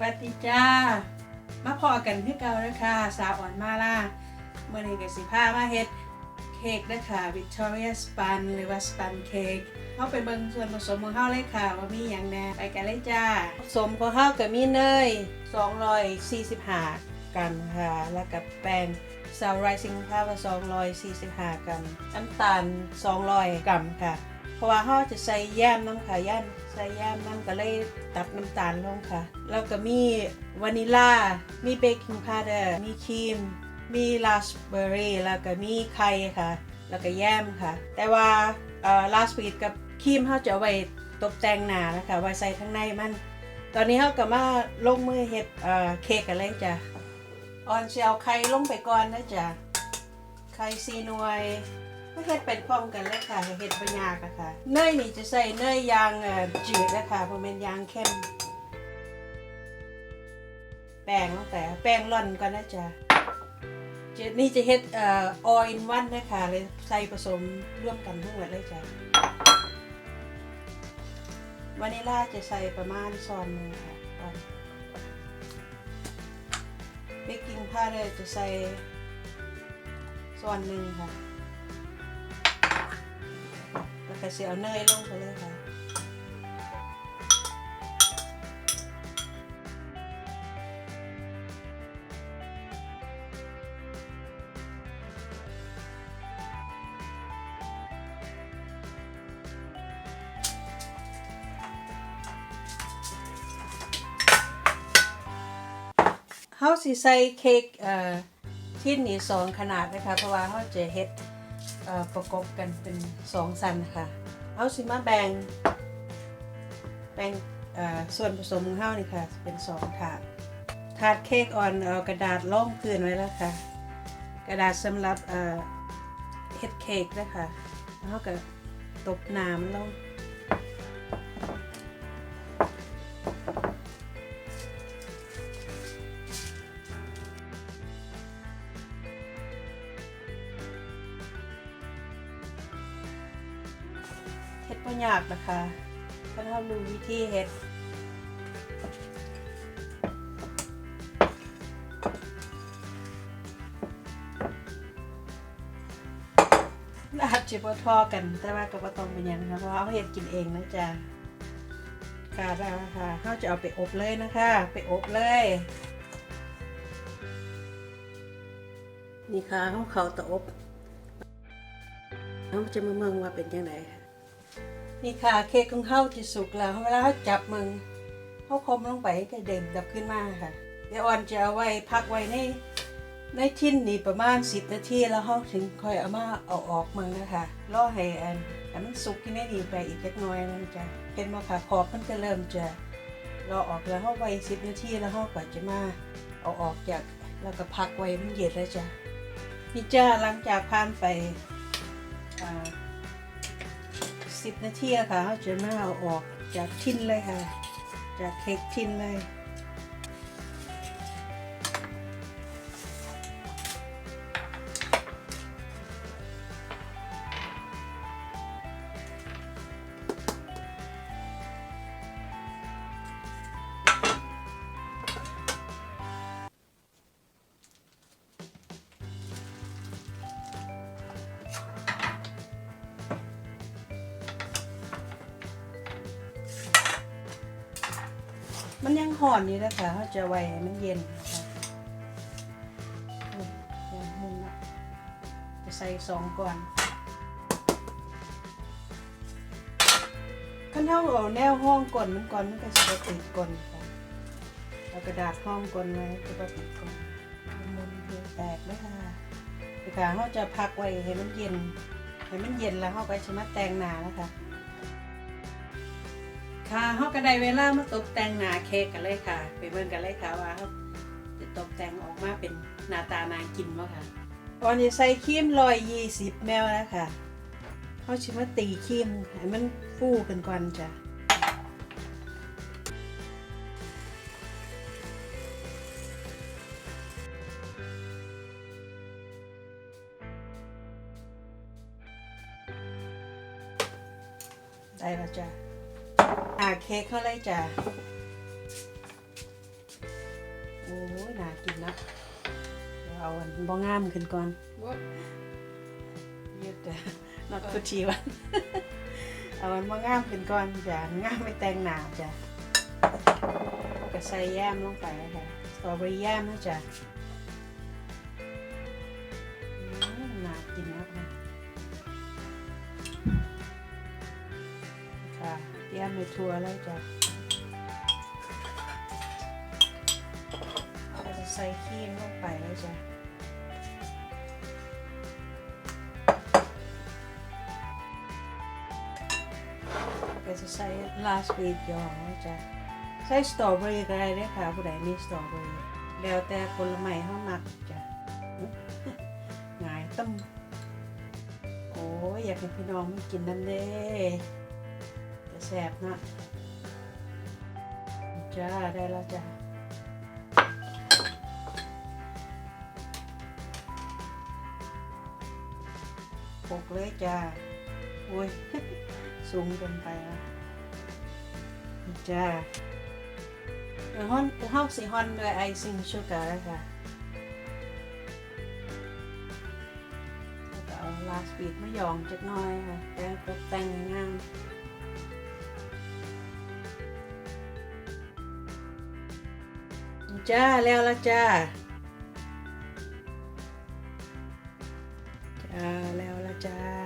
ปฏิจ้า มาพอกันคือเก่าแล้วค่ะสาวอ่อนมาล่าเมื่อนี้ก็สิพามาเฮ็ดเค้กนะคะ Victoria Span หรือว่า Span Cake เข้าไปเบิ่งส่วนผสมของเฮาเลยค่ะ ว่ามีหยังแน่ไปกันเลยจ้า ผสมของเฮาก็มีเนย245กรัมค่ะ แล้วกับแป้ง s o u r rising powder 245กรัมน้ำตาล 200 กรัมค่ะ เพราะว่าเฮาจะใส่แยมน้ำค่ะแยมใส่แยมน้ำก็เลยตัดน้ำตาลลงค่ะ แล้วก็มีวานิลา มีเบกกิ้งพาวเดอร์ มีครีม มีราสเบอร์รี่ แล้วก็มีไข่ค่ะ แล้วก็แยมค่ะ แต่ว่าเอ่อราสบีดกับครีมเฮาจะเอาไว้ตกแต่งหน้านะคะไว้ใส่ข้างในมัน ตอนนี้เฮาก็มาลงมือเฮ็ดเค้กกันเลยจ้ะออนเอาไข่ลงไปก่อนนะจ้ะไข่ซีหน่วย ก็เฮ็ดเป็นพร้อมกันเลยค่ะเฮ็ดบ่ยากอะค่ะเนยนี่จะใส่เนยยางจืดนะคะบ่แม่นยางเข้ม แป้งลงไปแป้งร่อนก่อนนะจ๊ะจนี่จะเฮ็ดเอ่อ all in one นะคะเลยใส่ผสมร่วมกันทั้งหมดเลยจ้ะวานิลลาจะใส่ประมาณช้อนนึงค่ะก่อนเบกกิ้งพาวเดอร์จะใส่ส่วนหนึ่งค่ะ แล้วก็เสียเอาเนยลงไปเลยค่ะเฮาสิใส่เค้กเอ่อที่นี่สองขนาดนะคะเพราะว่าเฮาจะเฮ็ด ประกบกันเป็นสองสันค่ะ เอาสิมาแบ่งแบ่งส่วนผสมของเฮานี่ค่ะ เป็นสองถาดถาดเค้กออนเอากระดาษล่องพื้นไว้แล้วค่ะ กระดาษสำหรับเฮ็ดเค้กนะคะแล้วก็ตบน้ำลง เฮ็ดบ่ยากนะคะถ้าเรารู้วิธีเฮ็ดอาจจะบ่ทอกัน แต่ว่าก็บ่ต้องเป็นหยังนะคะเพราะเอาเฮ็ดกินเองนะจ๊ะค่ะได้แล้วค่ะเราจะเอาไปอบเลยนะคะ ไปอบเลย นี่ค่ะเขาเขาตะอบเราจะมาเมืองว่าเป็นยังไงค่ะ นี่ค่ะเค้กของเข้าที่สุกแล้วเวลาเขาจับมึงเขาคมลงไปก็เด่นดับขึ้นมาค่ะ เดี๋ยวออนจะเอาไว้พักไว้ในในทิ้นนี่ประมาณ10นาทีแล้วเขาถึงค่อยเอามาเอาออกมึงนะคะรอให้อันให้มันสุกที่ในนี่ไปอีกเล็กน้อยนะจ๊ะเห็นไหมค่ะขอบมันก็เริ่มจะรอออกแล้วเขาไว้10นาทีแล้วเขาก็จะมาเอาออกจากแล้วก็พักไว้มันเย็นแล้วจ้ะนี่จ้าหลังจากผ่านไป สิบนาทีค่ะเขาจะมาเอาออกจากทิ้นเลยค่ะ จากเค้กทิ้นเลย มันยังห่อนอยู่นะคะเขาจะไว้ให้มันเย็นนะคะอุ้ยยังหุ่นละจะใส่สองก่อนขั้นเท่าเอาแนวห้องก่อนมันก่อนมันก็จะติดก่อนค่ะเอากระดาษห้องก่อนไว้จะติดก่อนมันเดือแตกเลยค่ะค่ะเขาจะพักไว้ให้มันเย็นให้มันเย็นแล้วเขาไปชมาแต่งหนาแล้วค่ะ ค่ะเฮาก็ได้เวลามาตกแต่งหน้าเค้กกันเลยค่ะ ไปเบิ่งกันเลยค่ะว่าเฮาจะตกแต่งออกมาเป็นหน้าตาน่ากินบ่ค่ะก่อนจะใส่ครีม120แมลนะคะเฮาสิมาตีครีมให้มันฟูกันก่อนจ้ะได้แล้วจ้ะ อ่าเค้กเขาเลยจ้ะยน่ากินนะเดี๋ยวเอาอันบ่งามขึ้นก่อน What? ยืด not กุชีวันเอาอันบ่งามขึ้นก่อนจ้ะงามไม่แต่งหน้าจ้ะก็ใส่แยมลงไปค่ะสตรอเบอรี่แยมนะจ้ะอืมน่ากินมากนะ ค่ะเตรียมไปทัวแล้วจ้ะเราจะใส่ครีมลงไปแล้วจ้ะก็จะใส่ last week ยองแล้วจ้ะใส่สตรอเบอรี่ก็ได้เด้อค่ะผู้ใดมีสตรอเบอรี่แล้วแต่ผลไม้เฮามักจ้ะง่ายต้มโอ้ยอยากให้พี่น้องมันกินนั่นเด้ แต่แซ่บนะจ้า ได้แล้วจ้ะปกเลยจ้าโอ้ยสูงเกินไปแล้วจ้าเออฮอนเฮาสิฮอนด้วยไอซิ่งชูการ์ค่ะแล้วก็เอาลาสปีดมะยองจักหน่อยค่ะแต่งตกแต่งงาม จ้าแล้วละจ้าจ้าแล้วละจ้า